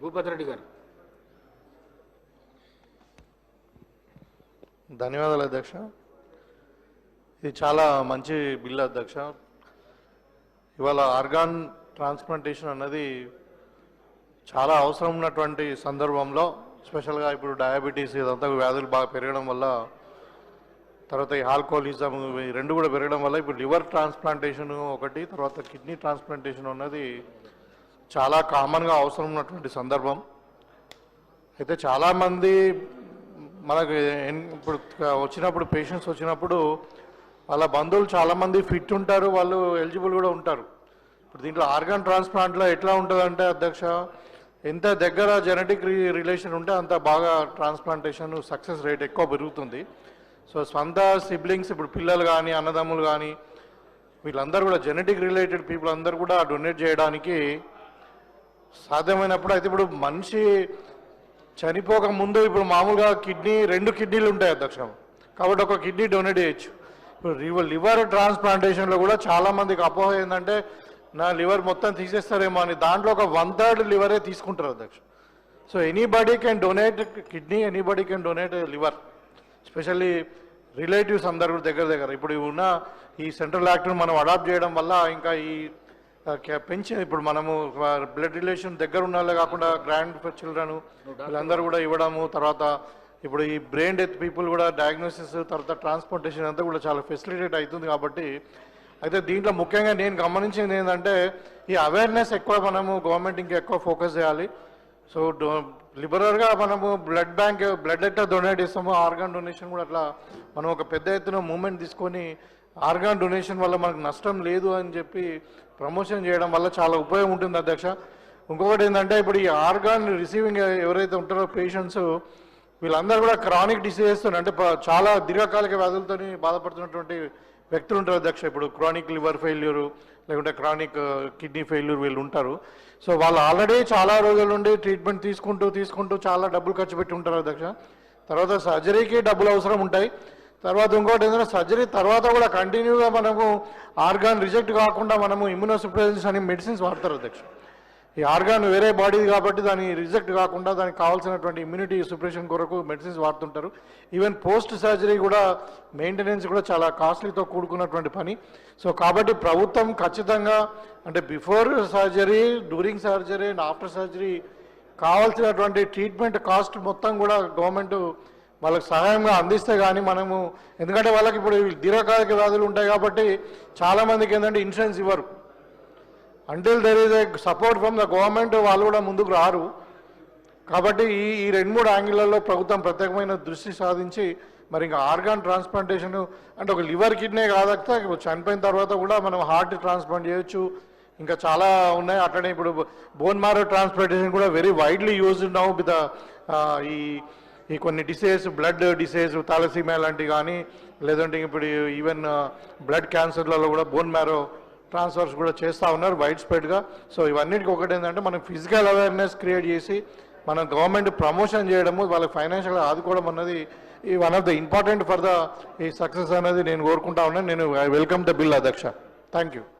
భూపతి రెడ్డి గారు ధన్యవాదాలు అధ్యక్ష. ఇది చాలా మంచి బిల్ అధ్యక్ష. ఇవాళ ఆర్గాన్ ట్రాన్స్ప్లాంటేషన్ అన్నది చాలా అవసరం ఉన్నటువంటి సందర్భంలో స్పెషల్గా ఇప్పుడు డయాబెటీస్ ఇదంతా వ్యాధులు బాగా పెరగడం వల్ల తర్వాత ఈ ఆల్కహాలిజం ఈ రెండు కూడా పెరగడం వల్ల ఇప్పుడు లివర్ ట్రాన్స్ప్లాంటేషన్ ఒకటి తర్వాత కిడ్నీ ట్రాన్స్ప్లాంటేషన్ ఉన్నది చాలా కామన్గా అవసరం ఉన్నటువంటి సందర్భం. అయితే చాలామంది మనకు ఇప్పుడు వచ్చినప్పుడు పేషెంట్స్ వచ్చినప్పుడు వాళ్ళ బంధువులు చాలామంది ఫిట్ ఉంటారు వాళ్ళు ఎలిజిబుల్ కూడా ఉంటారు. ఇప్పుడు దీంట్లో ఆర్గాన్ ట్రాన్స్ప్లాంట్లో ఎట్లా ఉంటుందంటే అధ్యక్ష ఎంత దగ్గర జెనెటిక్ రిలేషన్ ఉంటే అంత బాగా ట్రాన్స్ప్లాంటేషన్ సక్సెస్ రేట్ ఎక్కువ పెరుగుతుంది. సో స్వంత సిబ్లింగ్స్ ఇప్పుడు పిల్లలు కానీ అన్నదమ్ములు కానీ వీళ్ళందరూ కూడా జెనెటిక్ రిలేటెడ్ పీపుల్ అందరూ కూడా డొనేట్ చేయడానికి సాధ్యమైనప్పుడు అయితే ఇప్పుడు మనిషి చనిపోక ముందు ఇప్పుడు మామూలుగా కిడ్నీ రెండు కిడ్నీలు ఉంటాయి అధ్యక్షం. కాబట్టి ఒక కిడ్నీ డొనేట్ చేయొచ్చు. ఇప్పుడు లివర్ లివర్ ట్రాన్స్ప్లాంటేషన్లో కూడా చాలామందికి అపోహ ఏంటంటే నా లివర్ మొత్తం తీసేస్తారేమో అని. దాంట్లో ఒక వన్ థర్డ్ లివరే తీసుకుంటారు అధ్యక్ష. So anybody can donate kidney anybody can donate liver. Specially relatives అందరు దగ్గర దగ్గర. ఇప్పుడు ఉన్న ఈ సెంట్రల్ యాక్ట్ను మనం అడాప్ట్ చేయడం వల్ల ఇంకా ఈ ఆ, ఇప్పుడు మనము బ్లడ్ రిలేషన్ దగ్గర ఉన్న వాళ్ళే కాకుండా గ్రాండ్ చిల్డ్రన్ వీళ్ళందరూ కూడా ఇవ్వడము తర్వాత ఇప్పుడు ఈ బ్రెయిన్ డెత్ పీపుల్ కూడా డయాగ్నోసిస్ తర్వాత ట్రాన్స్పోర్టేషన్ అంతా కూడా చాలా ఫెసిలిటేట్ అవుతుంది కాబట్టి అయితే దీంట్లో ముఖ్యంగా నేను గమనించింది ఏంటంటే ఈ అవేర్నెస్ ఎక్కువ మనము గవర్నమెంట్ ఇంకా ఎక్కువ ఫోకస్ చేయాలి. సో డో లిబరల్గా మనము బ్లడ్ బ్యాంక్ బ్లడ్ ఎట్లా డొనేట్ చేస్తామో ఆర్గాన్ డొనేషన్ కూడా అట్లా మనం ఒక పెద్ద ఎత్తున మూమెంట్ తీసుకొని ఆర్గాన్ డొనేషన్ వల్ల మనకు నష్టం లేదు అని చెప్పి ప్రమోషన్ చేయడం వల్ల చాలా ఉపయోగం ఉంటుంది అధ్యక్ష. ఇంకొకటి ఏంటంటే ఇప్పుడు ఈ ఆర్గాన్ రిసీవింగ్ ఎవరైతే ఉంటారో పేషెంట్స్ వీళ్ళందరూ కూడా క్రానిక్ డిసీజెస్ అంటే చాలా దీర్ఘకాలిక వ్యాధులతో బాధపడుతున్నటువంటి వ్యక్తులు ఉంటారు అధ్యక్ష. ఇప్పుడు క్రానిక్ లివర్ ఫెయిల్యూర్ లేకుంటే క్రానిక్ కిడ్నీ ఫెయిల్యూర్ వీళ్ళు ఉంటారు. సో వాళ్ళు ఆల్రెడీ చాలా రోజుల నుండి ట్రీట్మెంట్ తీసుకుంటూ తీసుకుంటూ చాలా డబ్బులు ఖర్చు పెట్టి ఉంటారు అధ్యక్ష. తర్వాత సర్జరీకి డబ్బులు అవసరం ఉంటాయి. తర్వాత ఇంకోటి ఏంటంటే సర్జరీ తర్వాత కూడా కంటిన్యూగా మనము ఆర్గాన్ రిజెక్ట్ కాకుండా మనము ఇమ్యూనోసుప్రెసెన్స్ అని మెడిసిన్స్ వాడతారు అధ్యక్ష ఈ ఆర్గాన్ వేరే బాడీ కాబట్టి దాని రిజెక్ట్ కాకుండా దానికి కావాల్సినటువంటి ఇమ్యూనిటీ సుప్రెషన్ కొరకు మెడిసిన్స్ వాడుతుంటారు. ఈవెన్ పోస్ట్ సర్జరీ కూడా మెయింటెనెన్స్ కూడా చాలా కాస్ట్లీతో కూడుకున్నటువంటి పని. సో కాబట్టి ప్రభుత్వం ఖచ్చితంగా అంటే before surgery during surgery and after surgery కావాల్సినటువంటి ట్రీట్మెంట్ కాస్ట్ మొత్తం కూడా గవర్నమెంట్ వాళ్ళకి సహాయంగా అందిస్తే కానీ మనము ఎందుకంటే వాళ్ళకి ఇప్పుడు దీర్ఘకాలిక వ్యాధులు ఉంటాయి కాబట్టి చాలామందికి ఏంటంటే ఇన్సూరెన్స్ ఇవ్వరు. Until there is a support from the government వాళ్ళు కూడా ముందుకు రారు. కాబట్టి ఈ ఈ రెండు మూడు యాంగిళ్ళలో ప్రభుత్వం ప్రత్యేకమైన దృష్టి సాధించి మరి ఇంకా ఆర్గాన్ ట్రాన్స్ప్లాంటేషన్ అంటే ఒక లివర్ కిడ్నీ కాదక్తా చనిపోయిన తర్వాత కూడా మనం హార్ట్ ట్రాన్స్ప్లాంట్ చేయొచ్చు. ఇంకా చాలా ఉన్నాయి. అట్లనే ఇప్పుడు బోన్ మారో ట్రాన్స్ప్లాంటేషన్ కూడా very widely used now with ఈ ఈ కొన్ని డిసీజ్ బ్లడ్ డిసీజ్ థాలసీమియా లాంటివి కానీ లేదంటే ఇప్పుడు ఈవెన్ బ్లడ్ క్యాన్సర్లలో కూడా బోన్ మ్యారో ట్రాన్స్ఫర్స్ కూడా చేస్తూ ఉన్నారు వైడ్ స్ప్రెడ్గా సో ఇవన్నిటికి ఒకటి ఏంటంటే మనం ఫిజికల్ అవేర్నెస్ క్రియేట్ చేసి మనం గవర్నమెంట్ ప్రమోషన్ చేయడము వాళ్ళకి ఫైనాన్షియల్గా ఆదుకోవడం అన్నది ఈ one of the important for the ఈ సక్సెస్ అనేది నేను కోరుకుంటా ఉన్నాను. నేను వెల్కమ్ ద బిల్ అధ్యక్ష. Thank you